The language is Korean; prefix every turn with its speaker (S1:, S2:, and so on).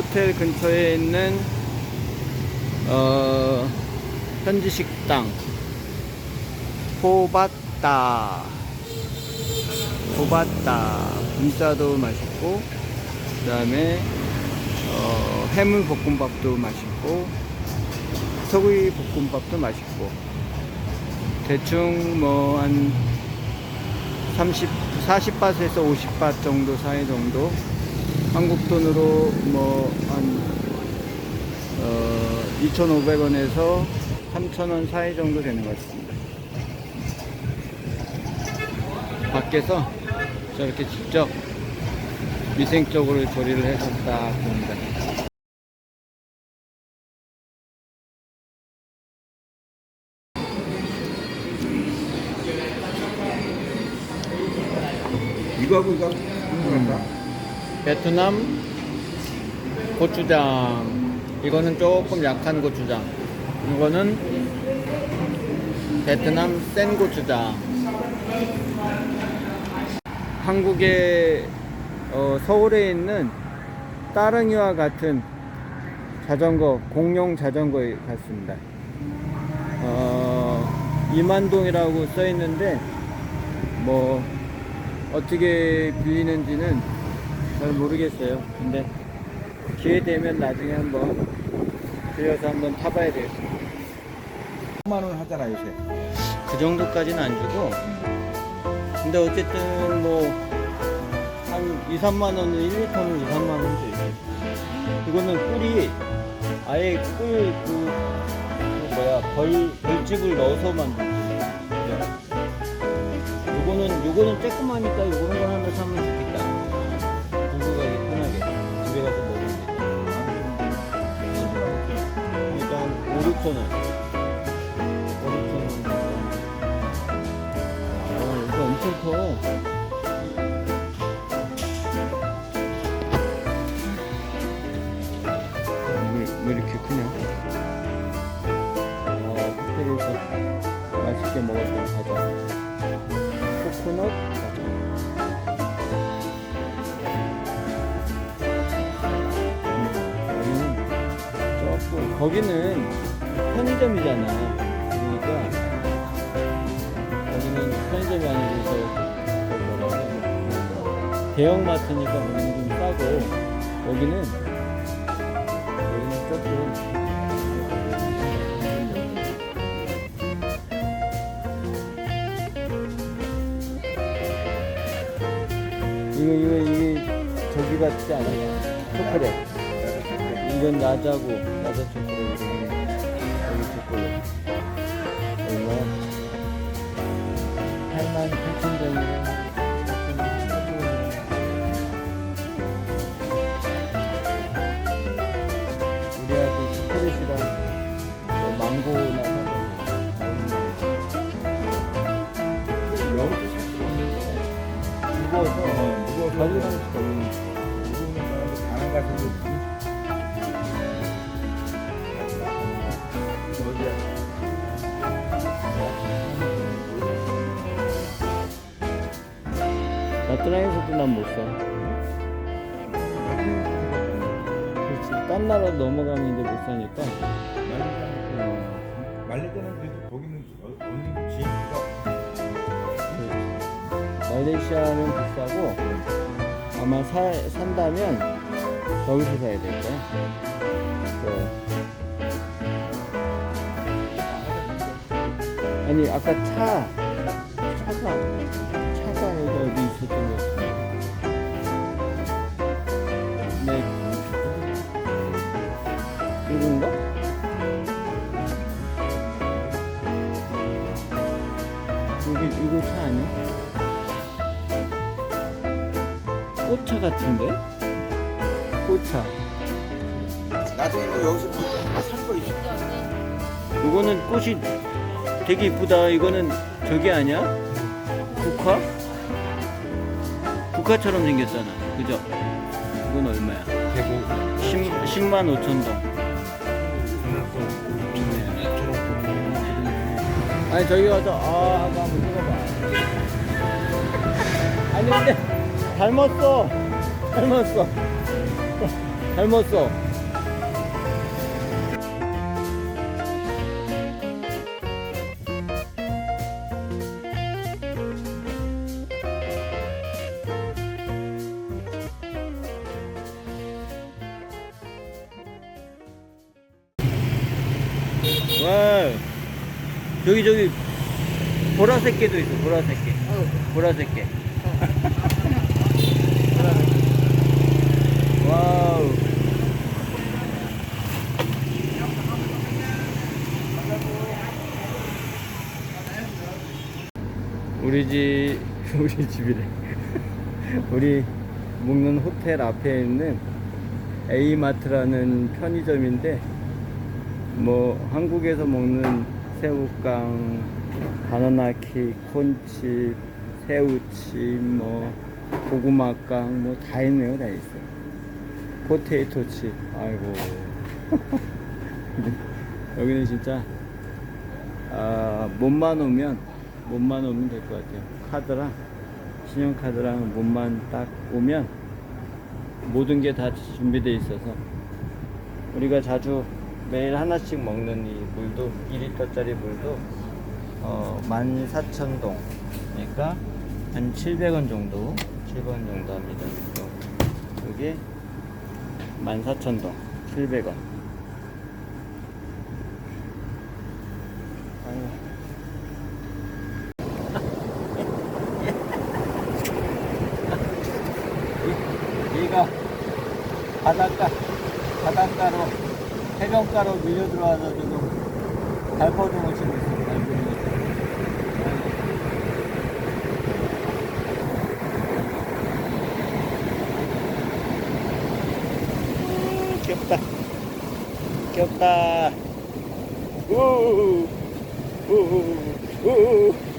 S1: 호텔 근처에 있는 어, 현지 식당. 호바따. 호바따. 분짜도 맛있고 그 다음에 어, 해물 볶음밥도 맛있고 소고기 볶음밥도 맛있고. 대충 뭐 한 30, 40바트에서 50바트 정도 사이 정도 한국 돈으로 뭐한 어, 2,500원에서 3,000원 사이 정도 되는 것 같습니다. 밖에서 저렇게 직접 위생적으로 조리를 해서 딱 봅니다.
S2: 이거하고 이거 궁금한가?
S1: 베트남 고추장. 이거는 조금 약한 고추장. 이거는 베트남 센 고추장. 한국의 어, 서울에 있는 따릉이와 같은 자전거, 공용 자전거 같습니다. 어, 이만동이라고 써 있는데, 뭐, 어떻게 빌리는지는 잘 모르겠어요. 근데 기회 되면 나중에 한번 빌려서 한번 타봐야 되겠습니다.
S2: 3만 원 하잖아 요새.
S1: 그 정도까지는 안 주고, 근데 어쨌든 뭐, 한 2, 3만 원은 1리터는 2, 3만 원도 있어요. 이거는 꿀이 아예 꿀, 그, 그 뭐야, 벌, 벌집을 넣어서 만든 거예요. 요거는, 요거는 쬐끄마니까 요거는 거 하나 사면 한 5, 6천 원. 5, 6천 원. 아, 이거 엄청 커. 왜, 왜 이렇게 크냐? 아, 호텔에서 맛있게 먹었던 과자. 코코넛 과자. 음, 여기는 조금, 거기는 편의점이잖아. 그러니까, 여기는 편의점이 아니고, 저, 저 뭐라고 해야 대형마트니까 거기는 좀 싸고, 여기는 여기는 조금 이거 이거 이게 저기 같지 않아요? 초콜릿 이건 나자고 나자 초콜릿 무거워서
S2: 무거워서
S1: 관리할 수가 없는
S2: 가는 가서
S1: 나트랑에서도 난 못 사. 딴 나라 넘어가면 이제 못 사니까. 어,
S2: 말레이시아는 그래도 거기는 어- 정도 지인기가
S1: 그렇지. 말레이시아는 비싸고 아마 사, 산다면 거기서 사야 될 거야. 그, 아니 아까 차 차가 차가 여기 있었던 것 같은데. 네. 이건가? 꽃차 같은데? 꽃차.
S2: 나중에 또 여기서 뭐살거 있어.
S1: 이거는 꽃이 되게 이쁘다. 이거는 저기 아니야? 국화? 국화처럼 생겼잖아. 그죠? 이건 얼마야?
S2: 대고
S1: 10, 10 만 5천 동. 아니 저기 가서 아 한번 찍어봐. 아니 근데 닮았어. 닮았어. 잘 먹었어. 와, 저기 저기 보라색 개도 있어. 보라색 개. 보라색 개. 와우. 우리 집, 우리 집이래. 우리 묵는 호텔 앞에 있는 A마트라는 편의점인데, 뭐, 한국에서 먹는 새우깡, 바나나킥, 콘칩, 새우칩, 뭐, 고구마깡, 뭐, 다 있네요, 다 있어요. 포테이토 칩, 아이고. 여기는 진짜, 아, 몸만 오면, 몸만 오면 될 것 같아요. 카드랑, 신용카드랑 몸만 딱 오면, 모든 게 다 준비되어 있어서, 우리가 자주 매일 하나씩 먹는 이 물도, 2리터짜리 물도, 어, 14,000동. 그러니까, 한 700원 정도, 700원 정도 합니다. 또 여기 14,000동, 700원. 얘가 바닷가, 바닷가로, 해변가로 밀려 들어와서 지금 발버둥을 치고 발버둥을. 음, 귀엽다. 귀엽다. 우우, 우우, 우우.